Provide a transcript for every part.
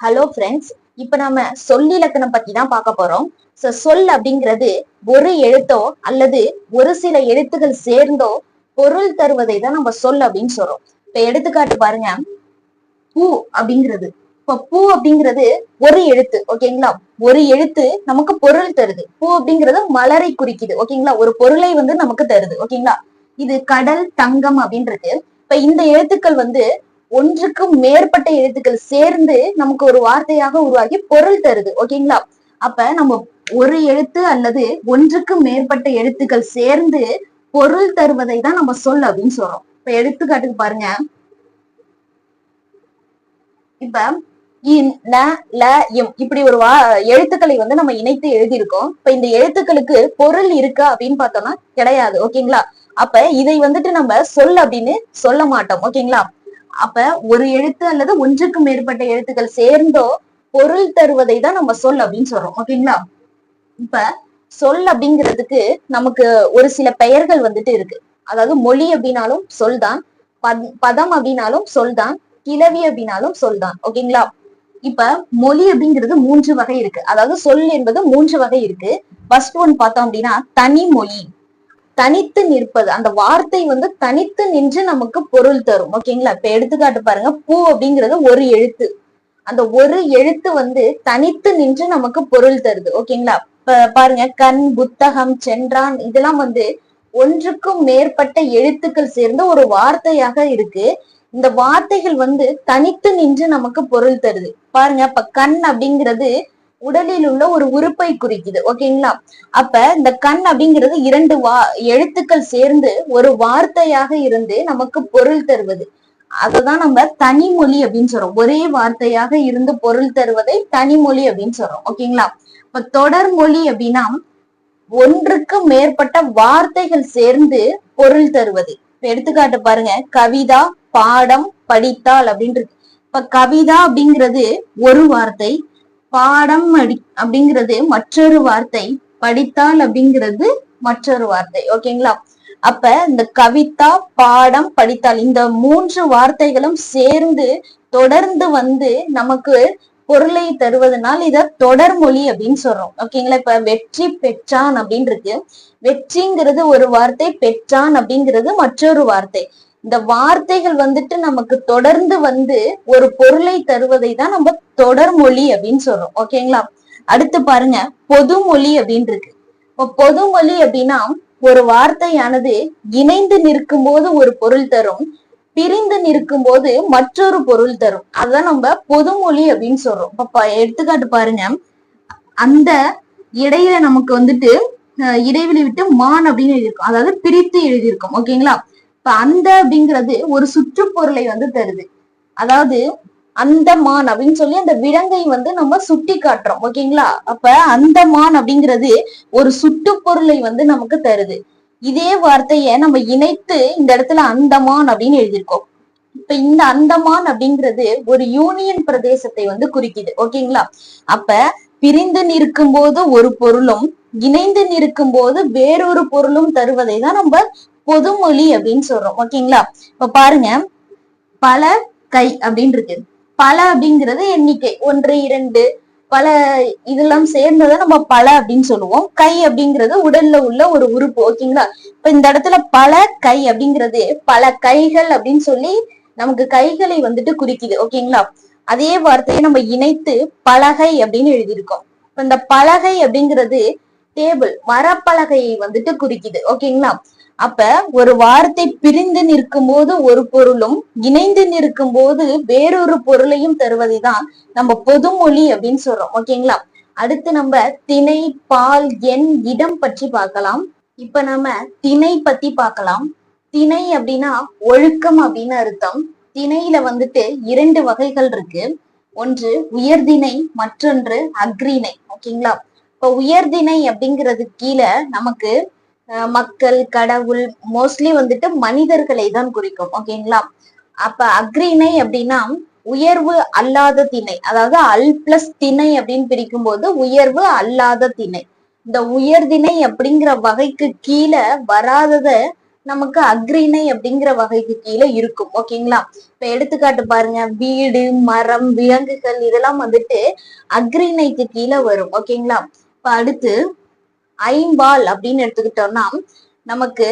Hello friends இப்ப நாம சொல்லிலக்கணம் பத்தி தான் பார்க்க போறோம். சோ சொல் அப்படிங்கிறது ஒரு எழுத்தோ அல்லது ஒரு சில எழுத்துக்கள் சேர்ந்தோ பொருள் தருவதை தான் நம்ம சொல் அப்படின்னு சொல்றோம். இப்ப எடுத்துக்காட்டு பாருங்க. பூ அப்படிங்கிறது. இப்ப பூ அப்படிங்கிறது ஒரு எழுத்து ஓகேங்களா ஒரு எழுத்து நமக்கு பொருள் தருது. பூ அப்படிங்கிறது மலரை குறிக்குது ஓகேங்களா ஒரு பொருளை வந்து நமக்கு தருது ஓகேங்களா இது கடல் தங்கம் அப்படின்றது. இப்ப இந்த எழுத்துக்கள் வந்து ஒன்றுக்கும் மேற்பட்ட எழுத்துக்கள் சேர்ந்து நமக்கு ஒரு வார்த்தையாக உருவாகி பொருள் தருது. ஓகேங்களா? அப்ப நம்ம ஒரு எழுத்து அல்லது ஒன்றுக்கு மேற்பட்ட எழுத்துக்கள் சேர்ந்து பொருள் தருவதை தான் நம்ம சொல் அப்படின்னு சொல்றோம். இப்ப எடுத்துக்காட்டுக்கு பாருங்க. இப்ப ல, இம் இப்படி ஒரு வா எழுத்துக்களை வந்து நம்ம இணைத்து எழுதியிருக்கோம். இப்ப இந்த எழுத்துக்களுக்கு பொருள் இருக்கா அப்படின்னு பார்த்தோம்னா கிடையாது. ஓகேங்களா? அப்ப இதை வந்துட்டு நம்ம சொல் அப்படின்னு சொல்ல மாட்டோம். ஓகேங்களா? அப்ப ஒரு எழுத்து அல்லது ஒன்றுக்கு மேற்பட்ட எழுத்துக்கள் சேர்ந்தோ பொருள் தருவதை தான் நம்ம சொல் அப்படின்னு சொல்றோம். ஓகேங்களா இப்ப சொல் அப்படிங்கிறதுக்கு நமக்கு ஒரு சில பெயர்கள் வந்துட்டு இருக்கு. அதாவது மொழி அப்படின்னாலும் சொல்தான் தான் பதம் அப்படின்னாலும் சொல்தான் கிளவி அப்படின்னாலும் சொல்தான். ஓகேங்களா இப்ப மொழி அப்படிங்கிறது மூன்று வகை இருக்கு. அதாவது சொல் என்பது மூன்று வகை இருக்கு. ஃபர்ஸ்ட் ஒன் பார்த்தோம் அப்படின்னா தனி மொழி தனித்து நிற்பது. அந்த வார்த்தை வந்து தனித்து நின்று நமக்கு பொருள் தரும். ஓகேங்களா இப்ப எடுத்துக்காட்டு பாருங்க. பூ அப்படிங்கிறது ஒரு எழுத்து. அந்த ஒரு எழுத்து வந்து தனித்து நின்று நமக்கு பொருள் தருது. ஓகேங்களா பாருங்க. கண் புத்தகம் சென்றான் இதெல்லாம் வந்து ஒன்றுக்கும் மேற்பட்ட எழுத்துக்கள் சேர்ந்த ஒரு வார்த்தையாக இருக்கு. இந்த வார்த்தைகள் வந்து தனித்து நின்று நமக்கு பொருள் தருது. பாருங்க. இப்ப கண் அப்படிங்கிறது உடலில் உள்ள ஒரு உறுப்பை குறிக்குது. ஓகேங்களா அப்ப இந்த கண் அப்படிங்கிறது இரண்டு வா எழுத்துக்கள் சேர்ந்து ஒரு வார்த்தையாக இருந்து நமக்கு பொருள் தருவது. அததான் நம்ம தனிமொழி அப்படின்னு சொல்றோம். ஒரே வார்த்தையாக இருந்து பொருள் தருவதை தனிமொழி அப்படின்னு சொல்றோம். ஓகேங்களா இப்ப தொடர்மொழி அப்படின்னா ஒன்றுக்கு மேற்பட்ட வார்த்தைகள் சேர்ந்து பொருள் தருவது. இப்ப எடுத்துக்காட்டு பாருங்க. கவிதா பாடம் படித்தால் அப்படின்றது. இப்ப கவிதா அப்படிங்கிறது ஒரு வார்த்தை பாடம் அடி அப்படிங்கிறது மற்றொரு வார்த்தை. படித்தால் அப்படிங்கிறது மற்றொரு வார்த்தை. ஓகேங்களா அப்ப இந்த கவிதா பாடம் படித்தால் இந்த மூன்று வார்த்தைகளும் சேர்ந்து தொடர்ந்து வந்து நமக்கு பொருளை தருவதனால் இத தொடர்மொழி அப்படின்னு சொல்றோம். ஓகேங்களா இப்ப வெற்றி பெற்றான் அப்படின்னு இருக்கு வெற்றிங்கிறது ஒரு வார்த்தை பெற்றான் அப்படிங்கிறது மற்றொரு வார்த்தை. இந்த வார்த்தைகள் வந்துட்டு நமக்கு தொடர்ந்து வந்து ஒரு பொருளை தருவதை தான் நம்ம தொடர்மொழி அப்படின்னு சொல்றோம். ஓகேங்களா அடுத்து பாருங்க பொதுமொழி அப்படின்னு இருக்கு. இப்போ பொதுமொழி அப்படின்னா ஒரு வார்த்தையானது இணைந்து நிற்கும் போது ஒரு பொருள் தரும் பிரிந்து நிற்கும் போது மற்றொரு பொருள் தரும். அதான் நம்ம பொதுமொழி அப்படின்னு சொல்றோம். இப்ப எடுத்துக்காட்டு பாருங்க. அந்த இடையில நமக்கு வந்துட்டு இடைவெளி விட்டு மான் அப்படின்னு எழுதியிருக்கோம். அதாவது பிரித்து எழுதியிருக்கோம். ஓகேங்களா இப்ப அந்த அப்படிங்கிறது ஒரு சுற்றுப்பொருளை வந்து தருது. அதாவது அந்த மான் அப்படின்னு சொல்லி அந்த விலங்கை வந்து நம்ம சுட்டி காட்டுறோம். ஓகேங்களா அப்ப அந்த மான் அப்படிங்கிறது ஒரு சுட்டுப்பொருளை வந்து நமக்கு தருது. இதே வார்த்தைய நம்ம இணைத்து இந்த இடத்துல அந்தமான் அப்படின்னு எழுதியிருக்கோம். இப்ப இந்த அந்தமான் அப்படிங்கிறது ஒரு யூனியன் பிரதேசத்தை வந்து குறிக்குது. ஓகேங்களா அப்ப பிரிந்து நிற்கும் போது ஒரு பொருளும் இணைந்து நிற்கும் போது வேறொரு பொருளும் தருவதை தான் நம்ம பொதுமொழி அப்படின்னு சொல்றோம். ஓகேங்களா இப்ப பாருங்க. பல கை அப்படின்னு இருக்கு. பல அப்படிங்கிறது எண்ணிக்கை. ஒன்று இரண்டு பல இதெல்லாம் சேர்ந்ததை நம்ம பல அப்படின்னு சொல்லுவோம். கை அப்படிங்கிறது உடல்ல உள்ள ஒரு உறுப்பு. ஓகேங்களா இப்ப இந்த இடத்துல பல கை அப்படிங்கிறது பல கைகள் அப்படின்னு சொல்லி நமக்கு கைகளை வந்துட்டு குறிக்குது. ஓகேங்களா அதே வார்த்தையை நம்ம இணைத்து பலகை அப்படின்னு எழுதியிருக்கோம். இப்ப இந்த பலகை அப்படிங்கிறது டேபிள் மரப்பலகையை வந்துட்டு குறிக்குது. ஓகேங்களா அப்ப ஒரு வார்த்தை பிரிந்து நிற்கும் போது ஒரு பொருளும் இணைந்து நிற்கும் போது வேறொரு பொருளையும் தருவதுதான் நம்ம பொதுமொழி அப்படின்னு சொல்றோம். ஓகேங்களா? அடுத்து நம்ம திணை பால் எண் இடம் பற்றி பார்க்கலாம். இப்ப நம்ம திணை பத்தி பார்க்கலாம். திணை அப்படின்னா ஒழுக்கம் அப்படின்னு அர்த்தம். திணையில வந்துட்டு இரண்டு வகைகள் இருக்கு. ஒன்று உயர்திணை மற்றொன்று அக்ரிணை ஓகேங்களா? இப்ப உயர்திணை அப்படிங்கிறது கீழே நமக்கு மக்கள் கடவுள் மோஸ்ட்லி வந்துட்டு மனிதர்களை தான் குறிக்கும் ஓகேங்களா அப்ப அக்ரிணை அப்படின்னா உயர்வு அல்லாத திணை அதாவது அல் பிளஸ் திணை அப்படின்னு பிரிக்கும் போது உயர்வு அல்லாத திணை. இந்த உயர்திணை அப்படிங்கிற வகைக்கு கீழே வராதத நமக்கு அக்ரிணை அப்படிங்கிற வகைக்கு கீழே இருக்கும் ஓகேங்களா இப்ப எடுத்துக்காட்டு பாருங்க வீடு மரம் விலங்குகள் இதெல்லாம் வந்துட்டு அக்ரிணைக்கு கீழே வரும் ஓகேங்களா இப்ப அடுத்து ஐம்பால் அப்படின்னு எடுத்துக்கிட்டோம்னா நமக்கு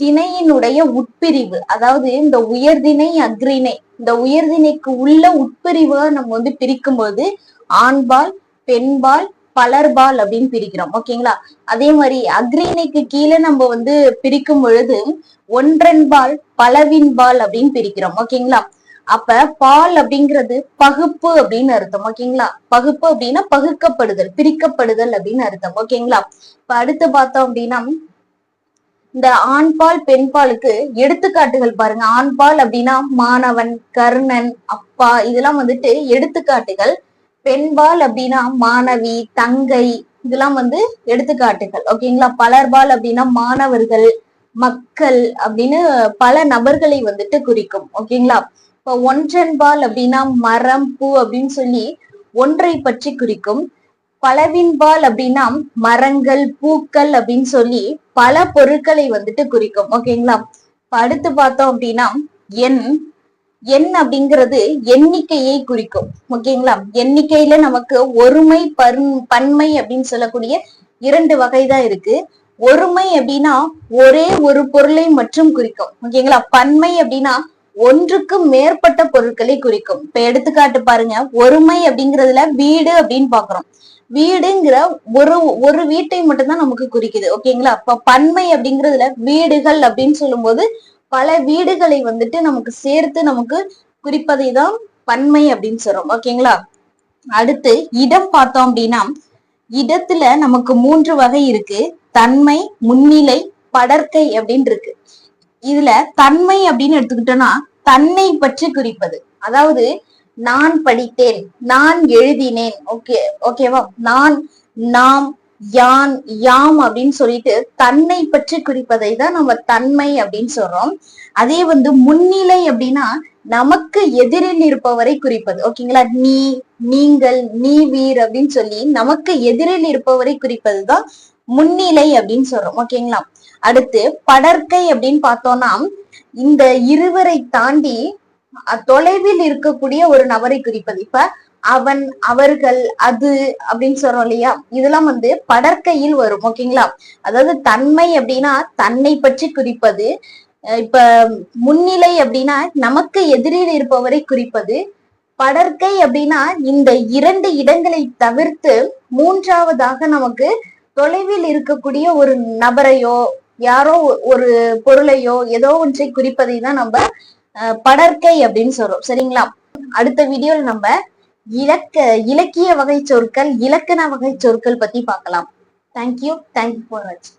திணையினுடைய உட்பிரிவு அதாவது இந்த உயர்திணை அக்ரிணை இந்த உயர்திணைக்கு உள்ள உட்பிரிவை நம்ம வந்து பிரிக்கும் போது ஆண்பால் பெண்பால் பலர்பால் அப்படின்னு பிரிக்கிறோம். ஓகேங்களா? அதே மாதிரி அக்ரிணைக்கு கீழே நம்ம வந்து பிரிக்கும் பொழுது ஒன்றன்பால் பலவின்பால் அப்படின்னு பிரிக்கிறோம். ஓகேங்களா? அப்ப பால் அப்படிங்கிறது பகுப்பு அப்படின்னு அர்த்தம் ஓகேங்களா? பகுப்பு அப்படின்னா பகுக்கப்படுதல் பிரிக்கப்படுதல் அப்படின்னு அர்த்தம் ஓகேங்களா? இப்ப அடுத்து பார்த்தோம் அப்படின்னா இந்த ஆண்பால் பெண்பாலுக்கு எடுத்துக்காட்டுகள் பாருங்க. ஆண்பால் அப்படின்னா மாணவன் கர்ணன் அப்பா இதெல்லாம் வந்துட்டு எடுத்துக்காட்டுகள். பெண்பால் அப்படின்னா மாணவி தங்கை இதெல்லாம் வந்து எடுத்துக்காட்டுகள் ஓகேங்களா? பலர்பால் அப்படின்னா மாணவர்கள் மக்கள் அப்படின்னு பல நபர்களை வந்துட்டு குறிக்கும் ஓகேங்களா? இப்ப ஒன்றன்பால் அப்படின்னா மரம் பூ அப்படின்னு சொல்லி ஒன்றை பற்றி குறிக்கும். பலவின்பால் அப்படின்னா மரங்கள் பூக்கள் அப்படின்னு சொல்லி பல பொருட்களை வந்துட்டு குறிக்கும். ஓகேங்களா இப்ப அடுத்து பார்த்தோம் அப்படின்னா எண். எண் அப்படிங்கிறது எண்ணிக்கையை குறிக்கும். ஓகேங்களா எண்ணிக்கையில நமக்கு ஒருமை பன் பன்மை அப்படின்னு சொல்லக்கூடிய இரண்டு வகை தான் இருக்கு. ஒருமை அப்படின்னா ஒரே ஒரு பொருளை மட்டும் குறிக்கும். ஓகேங்களா பன்மை அப்படின்னா ஒன்றுக்கு மேற்பட்ட பொருட்களை குறிக்கும். இப்ப எடுத்துக்காட்டு பாருங்க ஒருமை அப்படிங்கறதுல வீடு அப்படின்னு பாக்குறோம் வீடுங்கிற ஒரு ஒரு வீட்டை மட்டும்தான் நமக்கு குறிக்குது ஓகேங்களா? இப்ப பன்மை அப்படிங்கறதுல வீடுகள் அப்படின்னு சொல்லும்போது பல வீடுகளை வந்துட்டு நமக்கு சேர்த்து நமக்கு குறிப்பதை தான் பன்மை அப்படின்னு சொல்றோம் ஓகேங்களா? அடுத்து இடம் பார்த்தோம் அப்படின்னா இடத்துல நமக்கு மூன்று வகை இருக்கு. தன்மை முன்னிலை படற்கை அப்படின்னு இருக்கு. இதுல தன்மை அப்படின்னு எடுத்துக்கிட்டோம்னா தன்னை பற்றி குறிப்பது. அதாவது நான் படித்தேன் நான் எழுதினேன் ஓகே ஓகேவா நான் நாம் யான் யாம் அப்படின்னு சொல்லிட்டு தன்னை பற்றி குறிப்பதை தான் நம்ம தன்மை அப்படின்னு சொல்றோம். அதே வந்து முன்னிலை அப்படின்னா நமக்கு எதிரில் இருப்பவரை குறிப்பது. ஓகேங்களா நீ நீங்கள் நீ வீர் அப்படின்னு சொல்லி நமக்கு எதிரில் இருப்பவரை குறிப்பதுதான் முன்னிலை அப்படின்னு சொல்றோம். ஓகேங்களா அடுத்து படற்கை அப்படின்னு பார்த்தோம்னா இந்த இருவரை தாண்டி தொலைவில் இருக்கக்கூடிய ஒரு நபரை குறிப்பது. இப்ப அவன் அவர்கள் அது அப்படின்னு சொல்றோம் இல்லையா? இதெல்லாம் வந்து படற்கையில் வரும் ஓகேங்களா? அதாவது தன்மை அப்படின்னா தன்னை பற்றி குறிப்பது. இப்ப முன்னிலை அப்படின்னா நமக்கு எதிரில் இருப்பவரை குறிப்பது. படற்கை அப்படின்னா இந்த இரண்டு இடங்களை தவிர்த்து மூன்றாவதாக நமக்கு தொலைவில் இருக்கக்கூடிய ஒரு நபரையோ யாரோ ஒரு பொருளையோ ஏதோ ஒன்றை குறிப்பதை தான் நம்ம படற்கை அப்படின்னு சொல்றோம். சரிங்களா? அடுத்த வீடியோல நம்ம இலக்க இலக்கிய வகை சொற்கள் இலக்கண வகை சொற்கள் பத்தி பார்க்கலாம். தேங்க்யூ தேங்க்யூ ஃபார் வாட்சிங்